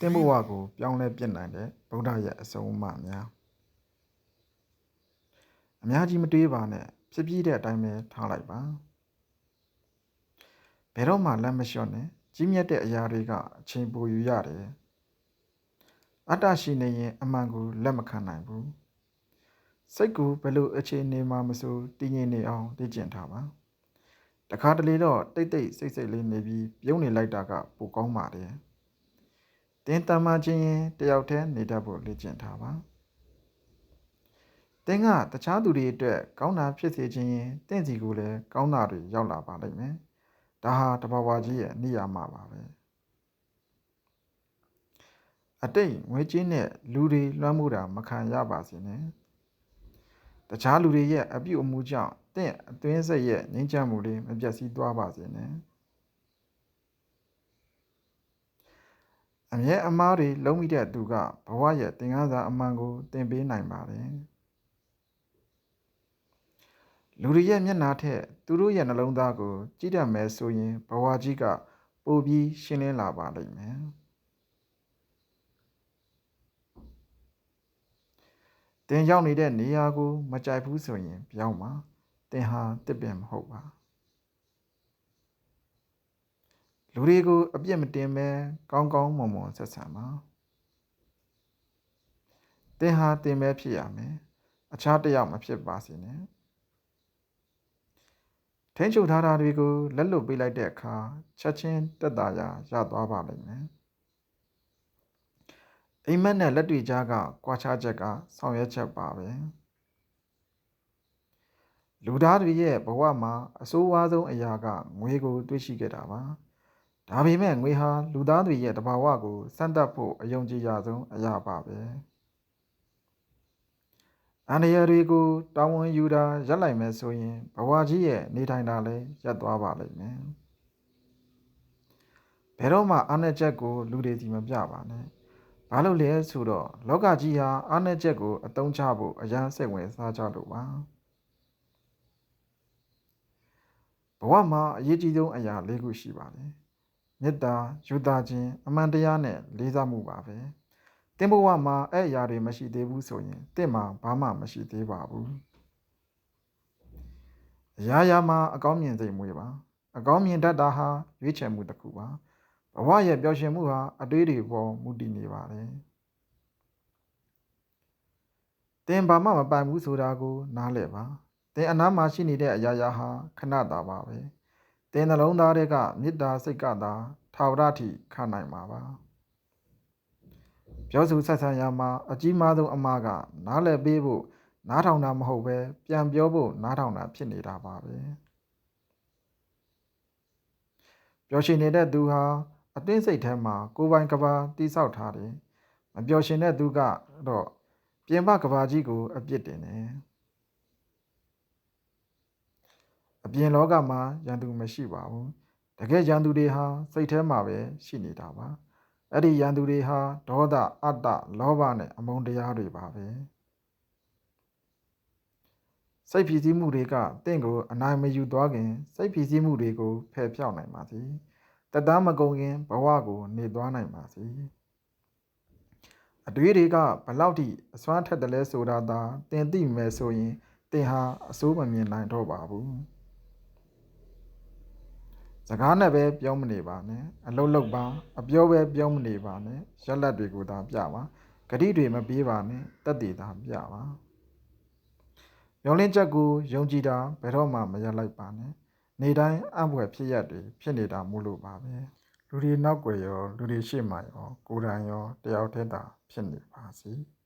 သင်ဘဝကိုပြောင်းလဲပြစ်နိုင်တဲ့ဗုဒ္ဓရဲ့အဆုံးအမများအများကြီးမတွေးပါနဲ့ဖြစ်ပြီးတဲ့အတိုင်းပဲထားလိုက်ပါဘယ်တော့မှလက်မလျှော့နဲ့ကြီးမြတ်တဲ့အရာတွေကအချိန်ပိုယူရတယ်အတ္တရှိနေရင်အမှန်ကိုလက်မခံနိုင်ဘူးစိတ်ကိုဘယ်လိုအခြေအနေမှမဆိုတည်ငြိမ်နေအောင်လေ့ကျင့်ထားပါတခါတလေတော့တိတ်တိတ်ဆိတ်ဆိတ်လေးနေပြီးပြုံးနေလိုက်တာကပိုကောင်းပါတယ် တင်းတမ်းမှချင်းရင်တယောက်တည်းနေတတ်ဖို့လေ့ကျင့်ထားပါတင်းကတခြားသူတွေအတွက်ကောင်းတာဖြစ်စေခြင်းရင်တင့်စီကိုလည်းကောင်းတာတွေရောက်လာပါလိမ့်မယ်ဒါဟာတဘာဝကြီးရဲ့နေရာမှာပါပဲအတိတ်ငွေကြေးနဲ့လူတွေလွှမ်းမိုးတာမခံရပါစေနဲ့တခြားလူတွေရဲ့အပြုအမူကြောင့်တင့်အတွင်းဆက်ရဲ့ငြိမ်းချမ်းမှုတွေမပြတ်စည်းသွားပါစေနဲ့ အမြဲအမားတွေလုံးမိတဲ့သူကဘဝရဲ့သင်ခန်းစာအမှန်ကိုသင်ပေးနိုင်ပါတယ်လူတွေရဲ့မျက်နှာထက်သူတို့ရဲ့နှလုံးသားကို ကြည့်တတ်မယ်ဆိုရင်ဘဝကြီးကပိုပြီးရှင်းလင်းလာပါလိမ့်မယ်တင်ရောက်နေတဲ့နေရာကို မကြိုက်ဘူးဆိုရင် ပြောင်းပါတင်ဟာတစ်ပင်မဟုတ်ပါ လူတွေကိုအပြစ်မတင်ပဲကောင်းကောင်းမွန်မွန်ဆက်ဆံပါတင်ဟာတင်ပဲဖြစ်ရမယ်အခြားတစ်ယောက်မဖြစ်ပါစေနဲ့ထိန်းချုပ်ထားတာတွေကိုလက်လွတ်ပေးလိုက်တဲ့အခါချက်ချင်းတက်တာရရသွားပါလိမ့်မယ်အိမ်မက်နဲ့လက်တွေ့ကြားကကွာခြားချက်ကဆောင်ရွက်ချက်ပါပဲလူသားတွေရဲ့ဘဝမှာအဆိုးဝါးဆုံးအရာကငွေကိုတွေးရှိခဲ့တာပါ ဒါပေမဲ့ငွေဟာလူသားတွေရဲ့တဘာဝကိုစမ်းသပ်ဖို့အယုံကြည်ရဆုံးအရာပါပဲအန္တရာယ်တွေကိုတာဝန်ယူတာရပ်လိုက်မယ်ဆိုရင်ဘဝကြီးရဲ့နေထိုင်တာလည်းရပ်သွားပါလိမ့်မယ်ဘယ်တော့မှအားနည်းချက်ကိုလူတွေစီမပြပါနဲ့ဘာလို့လဲဆိုတော့လောကကြီးဟာအားနည်းချက်ကိုအသုံးချဖို့အရန်စိတ်ဝင်စားကြလို့ပါဘဝမှာအရေးကြီးဆုံးအရာ၄ခုရှိပါတယ် မေတ္တာယူသားခြင်းအမှန်တရားနဲ့လေးစားမှုပါပဲတင်းဘဝမှာအဲ့အရာတွေမရှိသေးဘူးဆိုရင်တင့်မှာဘာမှမရှိသေးပါဘူးအရာရာမှာအကောင်းမြင်စိတ်မွေးပါအကောင်းမြင်တတ်တာဟာရွေးချယ်မှုတစ်ခုပါဘဝရဲ့ပျော်ရွှင်မှုဟာအတွေးတွေပေါ်မူတည်နေပါတယ်တင်ဘာမှမပိုင်ဘူးဆိုတာကို နားလည်ပါတင်အနားမှာရှိနေတဲ့အရာရာဟာခဏတာပါပဲ တင်နှလုံးသားတွေကမေတ္တာစိတ်ကသာထာဝရထိခံနိုင်မှာပါပြောစုဆက်ဆံရမှာအကြီးမားဆုံးအမှားကနားလည်ပေးဖို့နားထောင်တာမဟုတ်ပဲပြန်ပြောဖို့နားထောင်တာဖြစ်နေတာပါပဲပျော်ရွှင်နေတဲ့သူဟာအတင်းစိတ်ထဲမှာကိုယ်ပိုင်ကဘာတိဆောက်ထားတယ်မပျော်ရွှင်တဲ့သူကတော့ပြင်ပကဘာကြီးကိုအပြစ်တင်တယ်အ ပြင်လောကမှာရန်သူမရှိပါဘူးတကယ်ရန်သူတွေဟာစိတ်ထဲမှာပဲရှိနေတာပါအဲ့ဒီရန်သူတွေဟာဒေါသအတ္တလောဘနဲ့အမုန်းတရားတွေပါပဲစိတ်ဖြစ်စည်းမှုတွေကတင့်ကိုအနိုင်မယူသွားခင်စိတ်ဖြစ်စည်းမှုတွေကိုဖယ်ဖြောက်နိုင်ပါစေတသားမကုန်ခင်ဘဝကိုနေသွားနိုင်ပါစေအတွေးတွေကဘလောက်ထိအစွမ်းထက်တယ်လဲဆိုတာသာတင်သိမယ်ဆိုရင်တင်ဟာအစိုးမမြင်နိုင်တော့ပါဘူး စကားနဲ့ပဲပြောမနေပါနဲ့အလုတ်လုတ်ပါအပြောပဲပြောမနေပါနဲ့ရက်လက်တွေကိုသာပြပါဂတိတွေမပြေးပါနဲ့တက်တည်သာပြပါမျောလင်းချက်ကိုယုံကြည်တာဘယ်တော့မှမရလိုက်ပါနဲ့နေတိုင်းအံ့ဖွယ်ဖြစ်ရတွေဖြစ်နေတာမို့လို့ပါပဲလူတွေနောက်ွယ်ရောလူတွေရှေ့မှာရောကိုယ်တိုင်ရောတယောက်တည်းသာဖြစ်နေပါစေ။